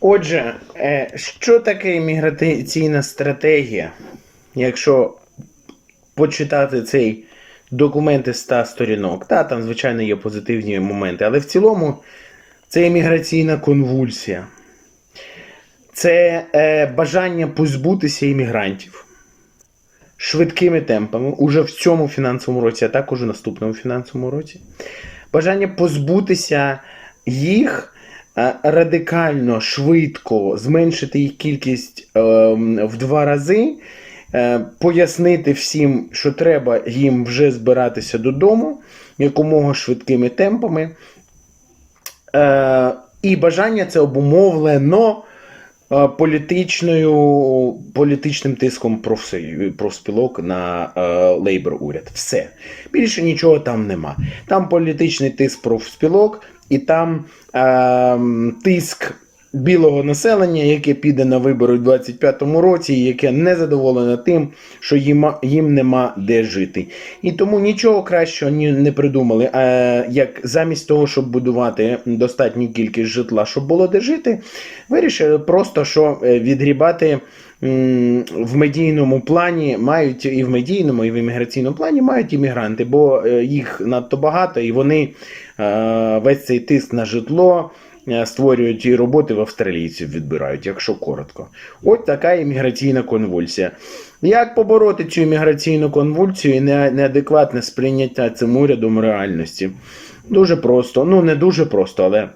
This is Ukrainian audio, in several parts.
Отже, е, що таке імміграційна стратегія? Якщо почитати цей документ із 100 сторінок, та там, звичайно, є позитивні моменти, але в цілому це імміграційна конвульсія. Це е, бажання позбутися іммігрантів швидкими темпами уже в цьому фінансовому році, а також у наступному фінансовому році. Бажання позбутися їх радикально, швидко, зменшити їх кількість е, в два рази, е, пояснити всім, що треба їм вже збиратися додому якомога швидкими темпами. Е, і бажання це обумовлено е, політичною, політичним тиском профспілок на е, Лейбор уряд. Все. Більше нічого там нема. Там політичний тиск профспілок, і там е, тиск білого населення, яке піде на вибори у 25-му році, яке не задоволене тим, що їм, їм нема де жити. І тому нічого кращого не придумали. А як замість того, щоб будувати достатню кількість житла, щоб було де жити, вирішили просто що е, відгрібати. В медійному плані мають і в медійному, і в імміграційному плані мають іммігранти, бо е, їх надто багато, і вони е, весь цей тиск на житло створюють і роботи в австралійців відбирають, якщо коротко. От така імміграційна конвульсія. Як побороти цю імміграційну конвульсію і неадекватне сприйняття цим урядом реальності? Дуже просто. Ну, не дуже просто, але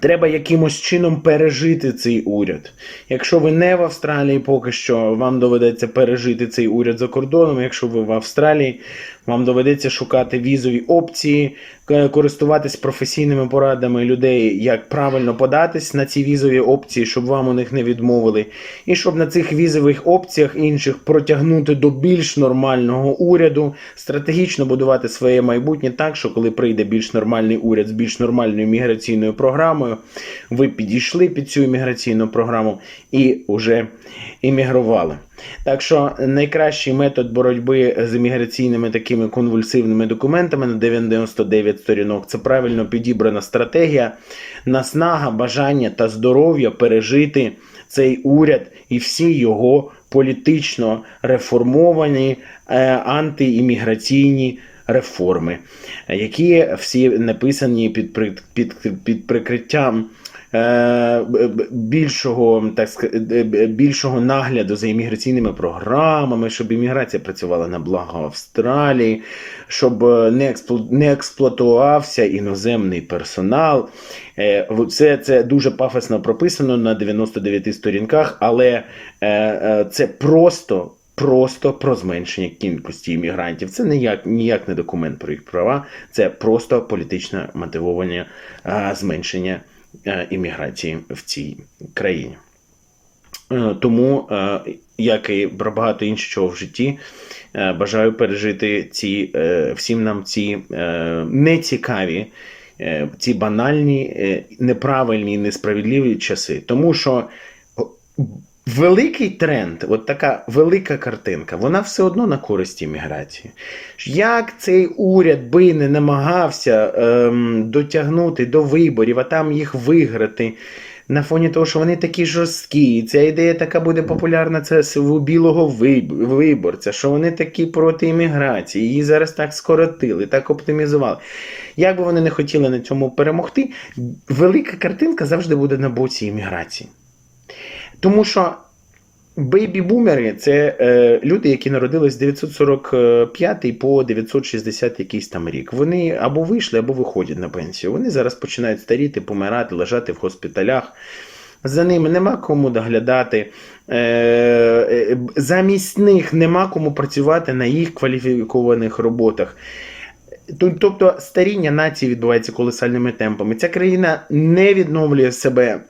треба якимось чином пережити цей уряд. Якщо ви не в Австралії, поки що вам доведеться пережити цей уряд за кордоном. Якщо ви в Австралії, вам доведеться шукати візові опції, користуватись професійними порадами людей, як правильно податись на ці візові опції, щоб вам у них не відмовили. І щоб на цих візових опціях інших протягнути до більш нормального уряду, стратегічно будувати своє майбутнє так, що коли прийде більш нормальний уряд з більш нормальною міграційною програмою, ви підійшли під цю імміграційну програму і вже іммігрували. Так що найкращий метод боротьби з імміграційними такими конвульсивними документами на 99 сторінок це правильно підібрана стратегія, наснага, бажання та здоров'я пережити цей уряд і всі його політично реформовані е, антиімміграційні реформи, які всі написані під, під, під прикриттям більшого, так ска- е, більшого нагляду за імміграційними програмами, щоб імміграція працювала на благо Австралії, щоб е, не, експлу- не експлуатувався іноземний персонал. Е, Це, це дуже пафосно прописано на 99 сторінках, але е, е, це просто. Просто про зменшення кількості іммігрантів. Це ніяк, ніяк не документ про їх права, це просто політичне мотивовання а, зменшення е, імміграції в цій країні. Е, Тому, е, як і про багато іншого в житті, е, бажаю пережити ці, е, всім нам ці е, нецікаві, е, ці банальні, е, неправильні, несправедливі часи. Тому що великий тренд, от така велика картинка, вона все одно на користь імміграції. Як цей уряд би не намагався ем, дотягнути до виборів, а там їх виграти. На фоні того, що вони такі жорсткі, ця ідея така буде популярна, це у білого виборця, що вони такі проти імміграції, її зараз так скоротили, так оптимізували. Як би вони не хотіли на цьому перемогти, велика картинка завжди буде на боці імміграції. Тому що бейбі-бумери це е, люди, які народились з 945 по 960 якийсь там рік. Вони або вийшли, або виходять на пенсію. Вони зараз починають старіти, помирати, лежати в госпіталях. За ними нема кому доглядати. Е, е, замість них нема кому працювати на їх кваліфікованих роботах. Тобто старіння нації відбувається колосальними темпами. Ця країна не відновлює себе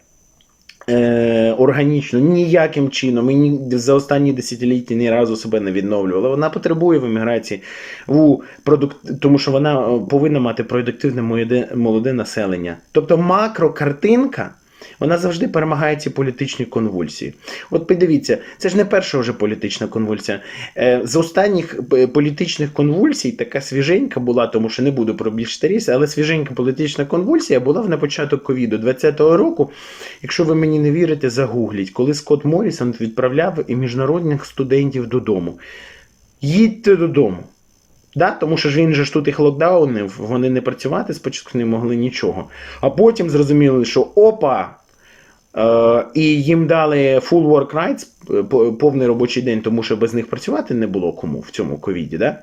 е, органічно ніяким чином і за останні десятиліття ні разу себе не відновлювала. Вона потребує в еміграції у продукт... тому що вона е, повинна мати продуктивне молоде населення. Тобто макрокартинка Вона завжди перемагає ці політичні конвульсії. От подивіться, це ж не перша вже політична конвульсія. Е, З останніх е, політичних конвульсій така свіженька була, тому що не буду про більш старіше, але свіженька політична конвульсія була в на початок ковіду 20-го року. Якщо ви мені не вірите, загугліть, коли Скотт Морісон відправляв і міжнародних студентів додому. Їдьте додому. Да? Тому що ж він же ж тут їх локдаунив, вони не працювати спочатку не могли нічого. А потім зрозуміли, що опа! Е, і їм дали full work rights, е, повний робочий день, тому що без них працювати не було кому в цьому ковіді. Да?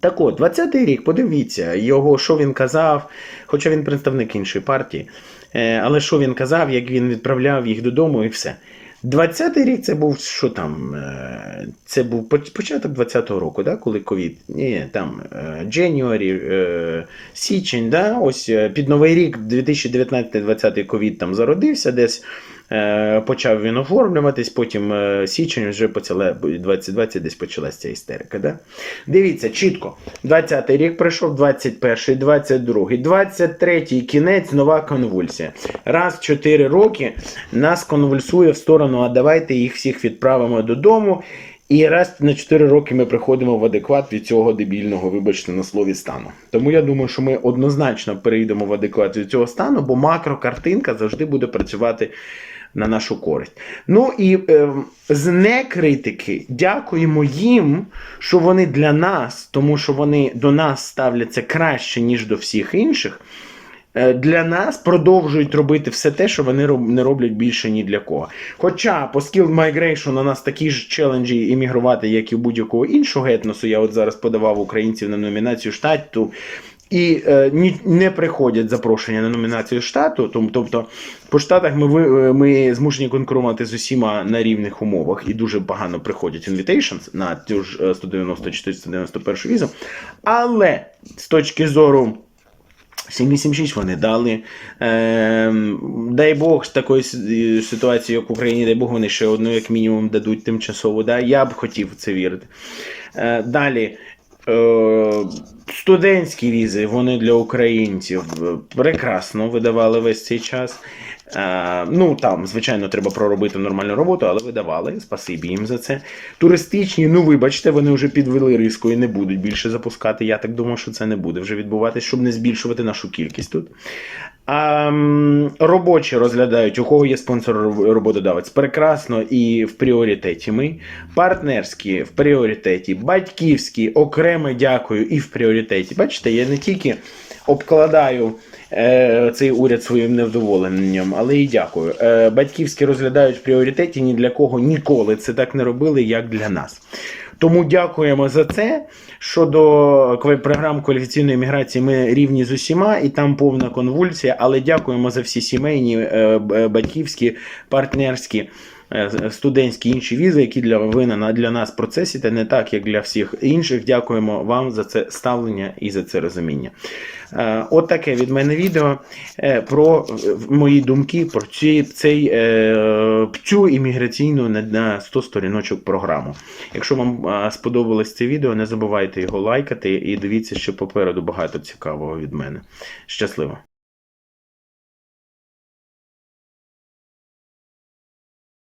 Так от, 20-й рік, подивіться, його, що він казав, хоча він представник іншої партії, е, але що він казав, як він відправляв їх додому і все. 20-й рік це був що там? е, Це був початок 20-го року, да, коли ковід. Ні, там е, January, е, січень, да, ось під Новий рік 2019-2020 ковід там зародився десь. Е, Почав він оформлюватись, потім е, січень вже почала 2020 десь почалася ця істерика. Да? Дивіться, чітко. 20-й рік пройшов, 21-й, 22-й, 23-й кінець, нова конвульсія. Раз в 4 роки нас конвульсує в сторону, а давайте їх всіх відправимо додому. І раз на 4 роки ми приходимо в адекват від цього дебільного, вибачте, на слові стану. Тому я думаю, що ми однозначно перейдемо в адекват від цього стану, бо макрокартинка завжди буде працювати на нашу користь. Ну і е, з некритики дякуємо їм, що вони для нас, тому що вони до нас ставляться краще, ніж до всіх інших. Е, Для нас продовжують робити все те, що вони не роблять більше ні для кого. Хоча по Skilled Migration у нас такі ж челенджі іммігрувати, як і у будь-якого іншого етносу. Я от зараз подавав українців на номінацію штату. І е, ні, не приходять запрошення на номінацію штату. Тобто по штатах ми, ви- е, ми змушені конкурувати з усіма на рівних умовах і дуже погано приходять invitations на цю ж е, 190-491 візу. Але з точки зору 786 вони дали. Ем, дай Бог з такої ситуації, як в Україні, дай Бог, вони ще одну, як мінімум, дадуть тимчасово. Да? Я б хотів в це вірити. Е, далі. Е, студентські візи, вони для українців е, прекрасно видавали весь цей час. Е, ну там, звичайно, треба проробити нормальну роботу, але видавали. Спасибі їм за це. Туристичні, ну вибачте, вони вже підвели риску і не будуть більше запускати. Я так думаю, що це не буде вже відбуватися, щоб не збільшувати нашу кількість тут. А, робочі розглядають, у кого є спонсор роботодавець, Прекрасно і в пріоритеті ми. Партнерські в пріоритеті, батьківські, окремо дякую і в пріоритеті. Бачите, я не тільки обкладаю е, цей уряд своїм невдоволенням, але і дякую. Е, батьківські розглядають в пріоритеті ні для кого ніколи це так не робили, як для нас. Тому дякуємо за це. Щодо програм кваліфіційної міграції, ми рівні з усіма, і там повна конвульсія. Але дякуємо за всі сімейні, е, батьківські, партнерські, е, студентські інші візи, які для ви для нас процесіте, не так, як для всіх інших. Дякуємо вам за це ставлення і за це розуміння. Е, От таке від мене відео е, про е, мої думки про ці, цей, е, цю імміграційну на- на 100 сторіночок програму. Якщо вам е, сподобалось це відео, не забувайте його лайкати і дивіться, що попереду багато цікавого від мене. Щасливо!